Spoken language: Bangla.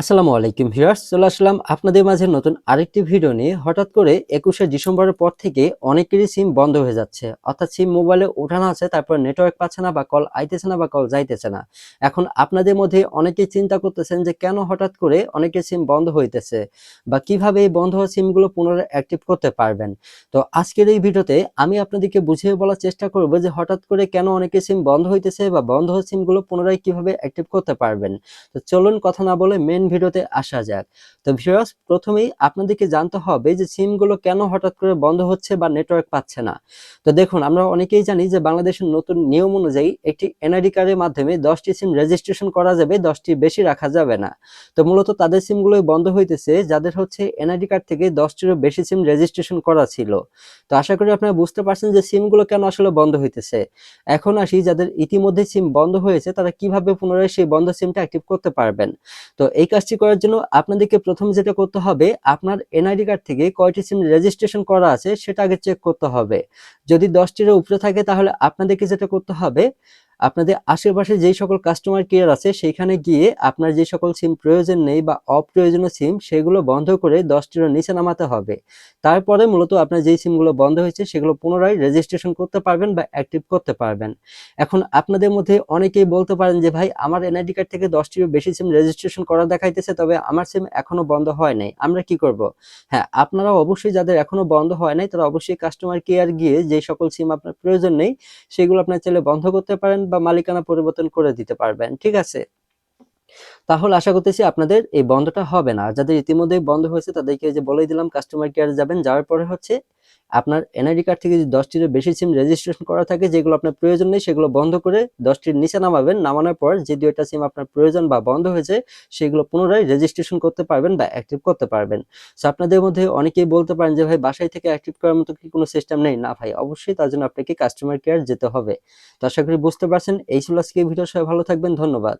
আসসালামু আলাইকুম ভিউয়ার্স, চলে আসলাম আপনাদের মাঝে নতুন আরেকটি ভিডিও নিয়ে। হঠাৎ করে একুশে ডিসেম্বরের পর থেকে অনেকেরই সিম বন্ধ হয়ে যাচ্ছে। অর্থাৎ সিম মোবাইলে ওঠানো আছে, তারপর নেটওয়ার্ক পাচ্ছে না বা কল আইতেছে না বা কল যাইতেছে না। এখন আপনাদের মধ্যে অনেকেই চিন্তা করতেছেন যে কেন হঠাৎ করে অনেকের সিম বন্ধ হইতেছে বা কীভাবে এই বন্ধ হওয়া সিমগুলো পুনরায় অ্যাক্টিভ করতে পারবেন। তো আজকের এই ভিডিওতে আমি আপনাদেরকে বুঝিয়ে বলার চেষ্টা করব যে হঠাৎ করে কেন অনেকের সিম বন্ধ হইতেছে বা বন্ধ হওয়া সিমগুলো পুনরায় কীভাবে অ্যাক্টিভ করতে পারবেন। তো চলুন কথা না বলে মেন ভিডিওতে আসা যাক। তো ভিউয়ার্স প্রথমেই আপনাদেরকে জানতে হবে যে সিমগুলো কেন হঠাৎ করে বন্ধ হচ্ছে বা নেটওয়ার্ক পাচ্ছে না। তো দেখুন, আমরা অনেকেই জানি যে বাংলাদেশের নতুন নিয়ম অনুযায়ী একটি এনআইডি কার্ডের মাধ্যমে দশটি সিম রেজিস্ট্রেশন করা যাবে, দশটি বেশি রাখা যাবে না। তো মূলত তাদের সিমগুলোই বন্ধ হইতেছে, যাদের হচ্ছে এনআইডি কার্ড থেকে দশটিরও বেশি সিম রেজিস্ট্রেশন করা ছিল। তো আশা করি আপনারা বুঝতে পারছেন যে সিমগুলো কেন আসলে বন্ধ হইতেছে। এখন আসি, যাদের ইতিমধ্যে সিম বন্ধ হয়েছে, তারা কীভাবে পুনরায় সেই বন্ধ সিমটা অ্যাক্টিভ করতে পারবেন। তো এই কাজটি করার জন্য আপনাদেরকে প্রথম যেটা করতে হবে, আপনার এনআইডি কার্ড থেকে কয়টি সিম রেজিস্ট্রেশন করা আছে সেটা আগে চেক করতে হবে। যদি দশটির উপরে থাকে তাহলে আপনাদেরকে যেটা করতে হবে আপনাদের আশেপাশে যেই সকল কাস্টমার কেয়ার আছে সেখানে গিয়ে আপনার যে সকল সিম প্রয়োজন নেই বা অপ্রয়োজনীয় সিম সেগুলো বন্ধ করে দশটির নিচে নামাতে হবে। তারপরে মূলত আপনার যেই সিমগুলো বন্ধ হয়েছে, সেগুলো পুনরায় রেজিস্ট্রেশন করতে পারবেন বা অ্যাক্টিভ করতে পারবেন। এখন আপনাদের মধ্যে অনেকেই বলতে পারেন যে, ভাই, আমার এনআইডি কার্ড থেকে দশটিরও বেশি সিম রেজিস্ট্রেশন করা দেখাইতেছে, তবে আমার সিম এখনও বন্ধ হয় নাই। আমরা কি করব? হ্যাঁ আপনারা অবশ্যই যাদের এখনও বন্ধ হয় নাই, তারা অবশ্যই কাস্টমার কেয়ার গিয়ে যে সকল সিম আপনার প্রয়োজন নেই, সেগুলো আপনার চাইলে বন্ধ করতে পারেন বা মালিকানা পরিবর্তন করে দিতে পারবেন, ঠিক আছে? তাহলে আশা করতেছি আপনাদের এই বন্ধটা হবে না। যাদের ইতিমধ্যে বন্ধ হয়েছে তাদেরকে যে বলে দিলাম কাস্টমার কেয়ারে যাবেন, যাওয়ার পরে হচ্ছে আপনার এনআইডি কার্ড থেকে যদি দশটির বেশি সিম রেজিস্ট্রেশন করা থাকে, যেগুলো আপনার প্রয়োজন নেই, সেগুলো বন্ধ করে দশটির নিচে নামাবেন। নামানোর পর যে দুইটা সিম আপনার প্রয়োজন বা বন্ধ হয়েছে, সেগুলো পুনরায় রেজিস্ট্রেশন করতে পারবেন বা অ্যাক্টিভ করতে পারবেন। সো আপনাদের মধ্যে অনেকেই বলতে পারেন যে, ভাই, বাসায় থেকে অ্যাক্টিভ করার মতো কি কোনো সিস্টেম নেই? না, ভাই, অবশ্যই তার জন্য আপনাকে কাস্টমার কেয়ার যেতে হবে। তো আশা করি বুঝতে পারছেন। এই ছিল আজকে ভিডিও সবাই ভালো থাকবেন। ধন্যবাদ।